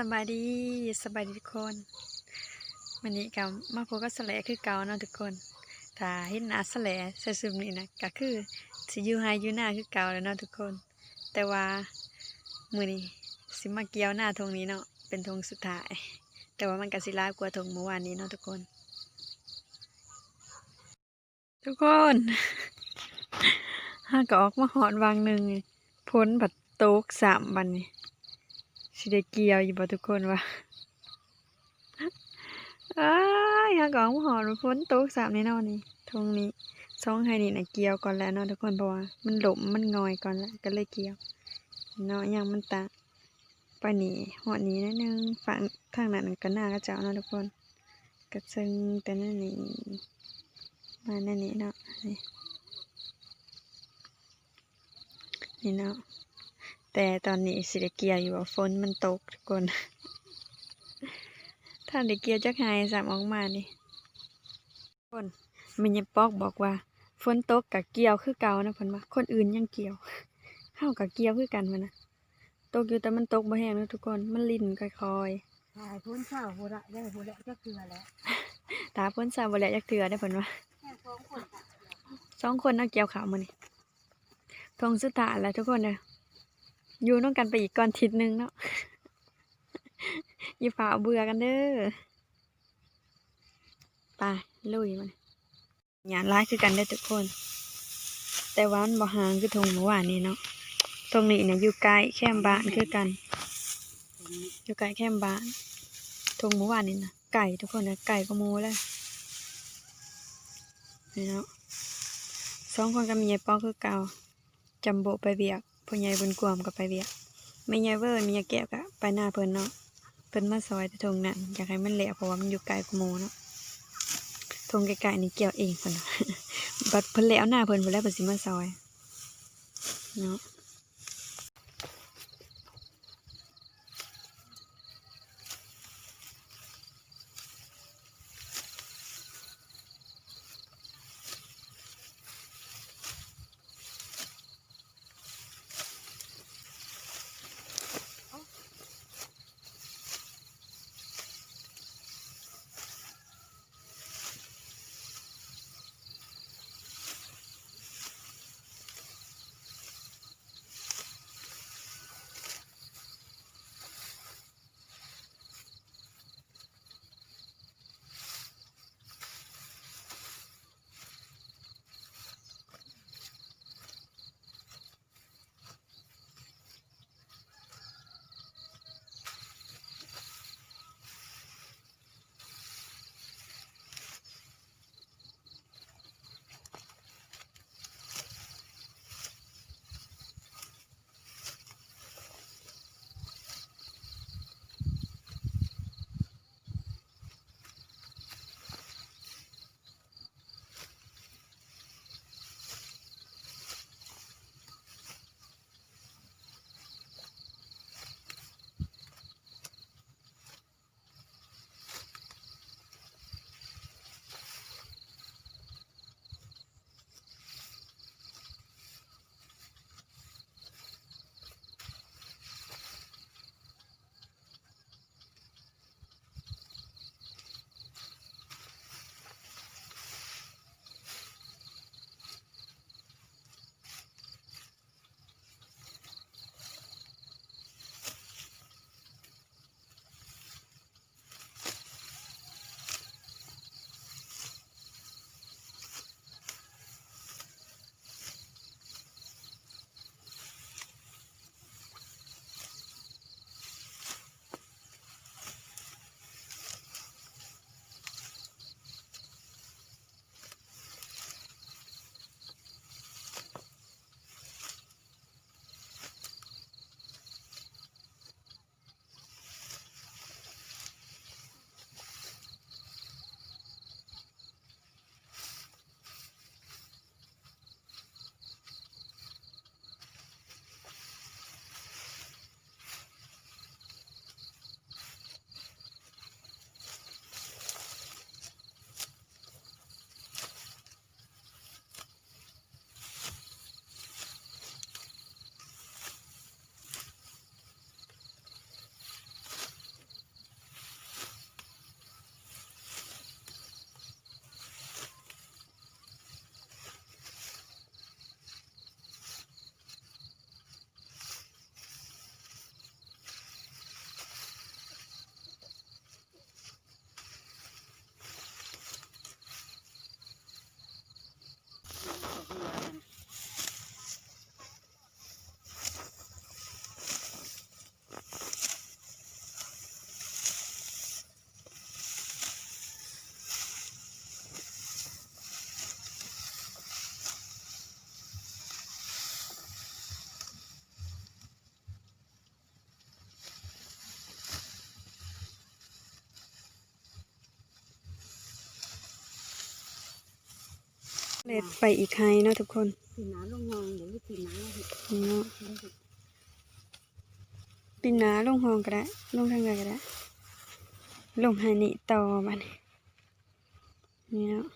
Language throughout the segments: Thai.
สบายดีสบายดีทุกคนวันนี้กับมาพบกับสแลคือเก่าเนาะทุกคนถ้าเห็นหน้าสแลใส่ซุมนี่นะก็คือสิอยู่ไฮอยู่หน้าคือเก่าแล้วเนาะทุกคน แต่ว่ามือนี้สิมาเกี่ยวหน้าทงนี้เนาะเป็นทงสุดท้าย แต่ว่ามันก็สิลากว่าทงเมื่อวานนี้เนาะทุกคน ทุกคนห้าก็ออกมาหอดวางหนึ่งพ้นบัดโต๊กสามบันนี่ สิได้เกี่ยวอยู่บ่ทุกคนวะอ้ายหากองหอดฝนตกสามแน่นอนนี่ทงนี้ช่องให้นี่นะเกี่ยวก่อนแล้วเนาะทุกคนเพราะว่ามันหลมมันงอยก่อนแล้วก็เลยเกี่ยวเนาะยังมันตาไปนี่หอดนี้นิดนึงฝั่งทางนั้นก็น่าก็เจ้าเนาะทุกคนกระซึงแต่นั่นนี่มานั่นนี่เนาะนี่นี่เนาะ แต่ตอนนี้สิได้เกียร์อยู่ว่าฝนมันตกทุกคน ถ้าได้เกียร์จักหายสามออกมานี่คนมันยังปอกบอกว่าฝนตกกับเกี่ยวคือเก่านะเพิ่นว่าคนอื่นยังเกี่ยวเฮากับเกี่ยวคือกันมันนะตกอยู่แต่มันตกบ่แห้งนะทุกคนมันลิ่นค่อยหายพ้นข้าวหัวละได้หัวละก็เกลือแล้วๆตาฝนซาบ่แล้วจักเทื่อได้อเพิ่นว่าแค่สองคนค่ะสองคนเอาเกี่ยวขาวมื้อนี้ทงสุดท้ายแล้วทุกคนเด้อ อยู่น้องกันไปอีกก่อนทิศหนึงเนาะอย่าฝ่าเบื่อกันเด้อไปลุยมันหยาดร้ายคือกันได้ทุกคน แต่ว่ามันบ่หางคือทงเมื่อวานนี้เนาะตรงนี้เนี่ยอยู่ใกล้แคมบ้านคือกัน อยู่ใกล้แคมบ้านทงเมื่อวานนี้นะไก่ทุกคนนะไก่ก็หมูเลยนี่เนาะสองคนกับมียายป้อคือเก่าจำโบไปเบียก พ่อใหญ่บุญกวมก็ไปเบียกไม่ยายเวอร์มียาแก้วก็ไปหน้าเพิ่นเนาะเพิ่นมาซอยแต่ทงนั้นอยากให้มันเหลวเพราะว่ามันอยู่ไกลกว่าหมูเนาะทงไกลๆนี่เกี่ยวเองเพิ่นน่ะบัดเพิ่นแล้วหน้าเพิ่นเพิ่นแล้วเพิ่นสิมาซอยเนาะ เล็ดไปอีกไฮเนาะทุกคนสีน้ำลงงองเดี๋ยวสีน้ำเห็ดนี่เนาะปินหนาลงห้องก็ได้ลงทางไหนก็ได้ลงไฮนี่ต่อบัดนี้นี่เนาะ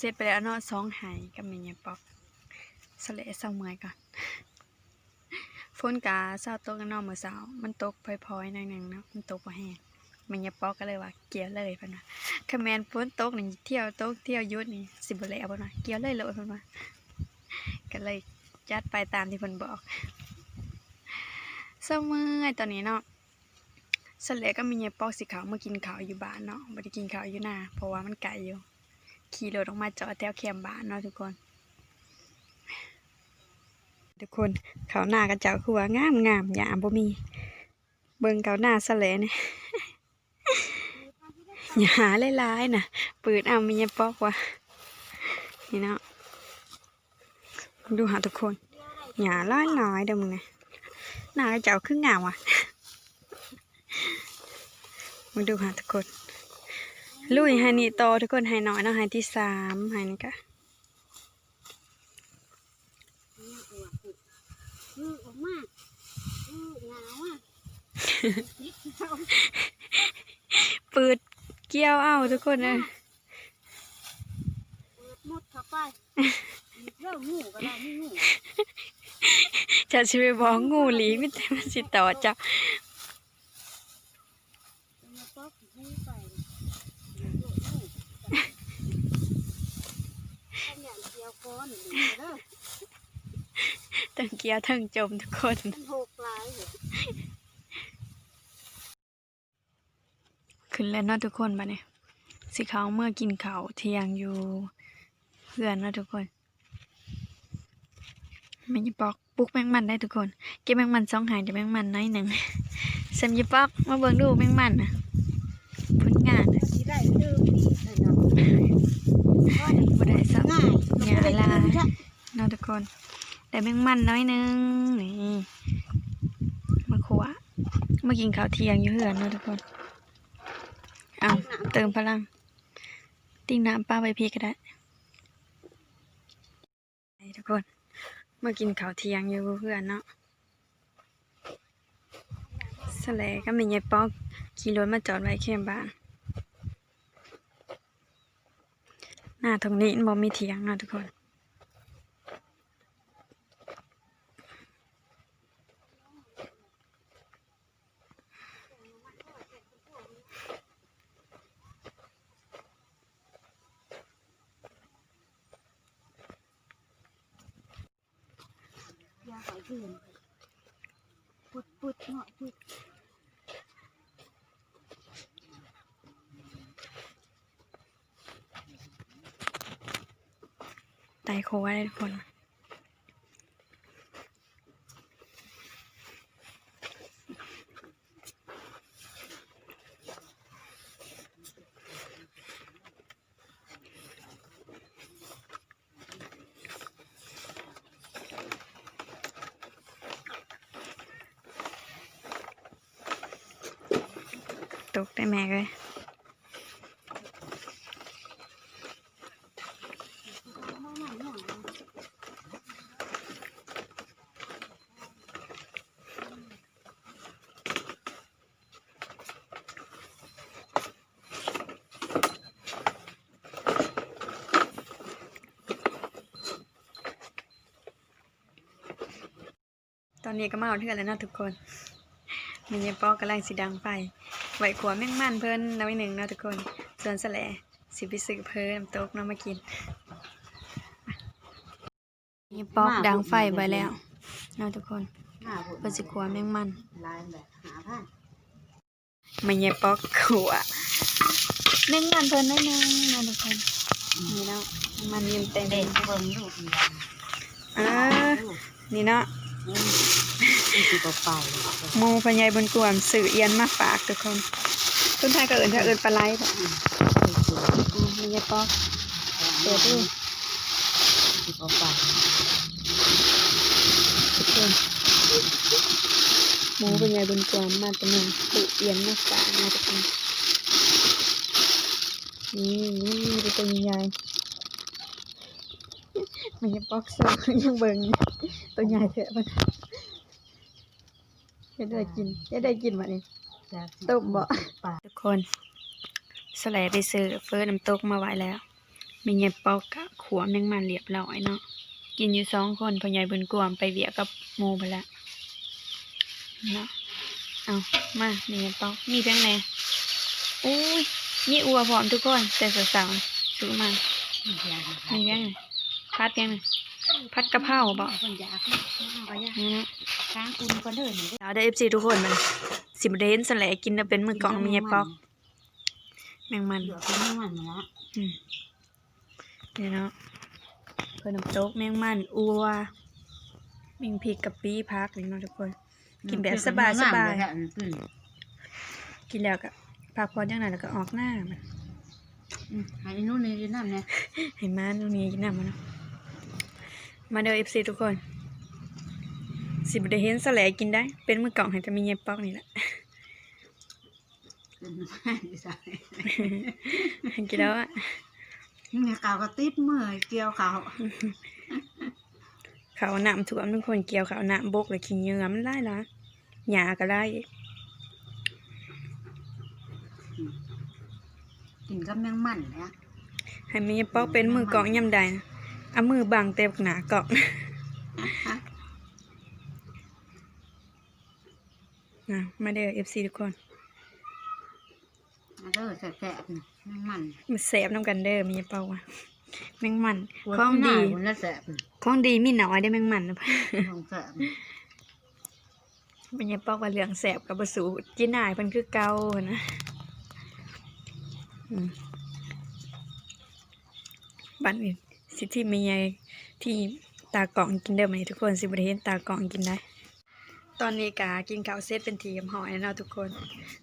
เสร็จไปแล้วเนาะสองหายกับเมียปอกสเละเศร้าเมื่อยก่อนฝนกาเศร้าตกกันเนอกมือเสามันตกพลอยๆหน่อยหนึ่งเนาะมันตกพอแห้งเมียปอกก็เลยว่า เกี่ยวเลยเพิ่นว่าคะแมนฝนตกนี่เที่ยวตกเที่ยวยุดนี่สิบแล้วเพิ่นว่าเกี่ยวเลยเลยเพิ่นว่าก็เลยจัดไปตามที่เพิ่นบอกเศร้าเมื่อยตอนนี้เนาะสวนแหลก็มีเยปอกสีขาวมากินขาวอยู่บ้านเนาะบ่ได้กินขาวอยู่หน้าเพราะว่ามันไกลอยู่ ขี่รถออกมาจอดแถวแคมบ้านเนาะทุกคน ทุกคนเขาหน้ากระเจ้าคือว่างามงามหยามบ่มี เบิ่งเขาหน้าซะแหล้เนี่ยหยาหลายๆน่ะปืนเอามียปอกว่ะนี่เนาะดูหาทุกคนหยาหลายๆเด้อมึงไงหน้ากระเจ้าคืองามว่ะมาดูหาทุกคน ลุยให้นี่โตทุกคนให้น้อยเนาะให้ที่สามให้นี่กะปืดเกี่ยวเอาทุกคนเอ้ยมดเข้าไปเริ่มงูก็ได้นี่งูจะชิไปบอกงูหลีไม่แต่มันสิต่อจ้ะ เป็นมาป๊อกงูไปโดดงูทำอย่างเดียว ก้อนเด้อตั้งเกียวทั้งจมทุกคนมันหกหลายเหรอขึ้นแล้วเนาะทุกคนบัดนี้สิเขาเมื่อกินข้าวเที่ยงอยู่เพื่อนเนาะทุกคนไม่ยิปอกปลุกแมงมันได้ทุกคน เก็บแมงมันสองหายแต่แมงมันน้อยหนึ่งเซมยิปอกมาเบิ่งดูแมงมันนะผลงานน่ะ ที่ได้เดิมดีเลยเนาะ บ่ได้สักง่ายหยาลายจ้ะเนาะทุกคนแต่แมงมันน้อยหนึงนี่มาขวามากินข้าวเที่ยงอยู่เพื่อนเนาะทุกคนเอาเติมพลัง ติ้งน้ำป้าไปพีก็ได้นี่ทุกคนมากินข้าวเที่ยงอยู่เพื่อนเนาะสแลก็มียายป๊อกขี่รถมาจอดไว้แค่บ้าน หน้าตรงนี้บ่มีเถียงนะทุกคนปุดปุดเนาะปุด โคไว้ทุกคนตกได้แม่เลย มาหน่อยหน่อยนะ นี้ก็มาเอาเทือนแล้วเนาะทุกคนมีเยปอกกำลังสีดังไปไหวขวาแม่งมันเพิ่นน้อยหนึ่งเนาะทุกคนส่วนสแหลสิไปซื้อเพิ่นน้ำตกนาะมากินมีปอกดังไฟไปแล้วเนาะทุกคนเพิ่นสิขวาแม่งมันมาเยปอกขวาแม่งมันเพิ่นน้อยหนึงเนาะทุกคนนี่เนาะมันยืนเต็มเด็กเบิ่งลูกอีกเออนี่เนาะ นี่คือตัวไปหมูพญายบนกวมสื่อเอียนมาฝากทุกคนคนไทยก็เอิ้นถ้าเอิ้นปลาไหลแบ่อืมมีเยปอกเปิดดูคือตัวไปทุกคนหมูเป็นไงบนกวามมาแต่เมืองตุเอียนมาฝากมาทุกคนนี่นี่เป็นตัวใหญ่มันยังปอกโซ่ยังเบิ่งตัวใหญ่เถอะมัน จะได้กินจะได้กินวันนี้ต้มบ่ปลาทุกคนสแลไปซื้อเฟิร์น้ำตกมาไว้แล้วมีเงียปอกกะขัวแมงมันเรียบร้อยเนาะกินอยู่สองคนพ่อใหญ่บนกวามไปเวียกับหมูไปแล้วเนาะเอามามีเงียปอกมีเพียงไหนอุ้ยมีอัวพร้อมทุกคนแต่สาวๆซื้อมามีเพียงไหนพัดเพียงไหน พัดกะเพราบ่คนอยากเอาอยากนี่นะค้างอุ่นก็เดินนี่เราได้เอฟซีทุกคนมันสิบเดนสแลกินแล้วเป็นมือกล่องมีเงียปอก แมงมันเหลือเป็นมันนะอืมนี่เนาะเพิ่นน้ำตกแมงมันอัวมิงพริกกับปีพักนี่เนาะทุกคน กินแบบสบายๆน้ำเลยอะอืมอืมกินแล้วก็พักผ่อนจังไดแล้วก็ออกหน้ามันอืมให้นู่นนี่กินน้ำเนี่ยให้มาตรงนี้กินน้ำมาเนาะ มาเด้อ FC ทุกคน สิบ่ได้เห็นสแลกินได้ เป็นมือกล่องให้จะมีเย็บปอกนี่แหละเป็นไม่ใช่กินแล้วอะนี่กาวก็ติดมือเกี่ยวเขาเขาวน้ำท่วมทุกคนเกี่ยวเขาวน้ำบกเลยขี้เหงื่อมันไล่ละหญ้าก็ไล่อีกกินกับแมงมันเนี่ยให้มีเย็บปอกเป็นมือกล่องยำใดนะ เอามือบังเต็มหนากล่องอะมาเด้อ FC ทุกคนมันก็แสบๆนี่แมงมันมาแสบน้ำกันเด้อมีเย็บปอกว่ะแมงมันปวดของที่หน้าดีคนละแสบของดีมีหน่อยได้อแมงมันนะของแสบเป็นยังปอกว่าเหลืองแสบกับบสูจีน่ายเพิ่นคือเก่าหั้นนะอืมบัดนี้ สิที่มียายที่ตากล่องกินเด้อไหมทุกคนสิบริเห็นตากล่องกินได้ ตอนนี้กากินข้าวเสร็จเป็นทีมหอยแล้วเนะทุกคน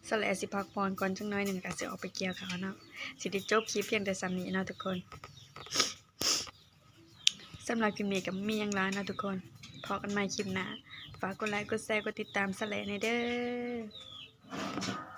สแลสิพักพรก่อนจังน้อยหนึ่งกะสิออกไปเกี่ยวข้าวเนาะสิได้จบคลิปเพียงแต่ซ้ำนี้นะทุกคนสำหรับคลิปนี้กับมียังร้านนะทุกคนพอกันใหม่คลิปหน้าฝากกดไลค์กดแชร์กดติดตามสแลในเด้อ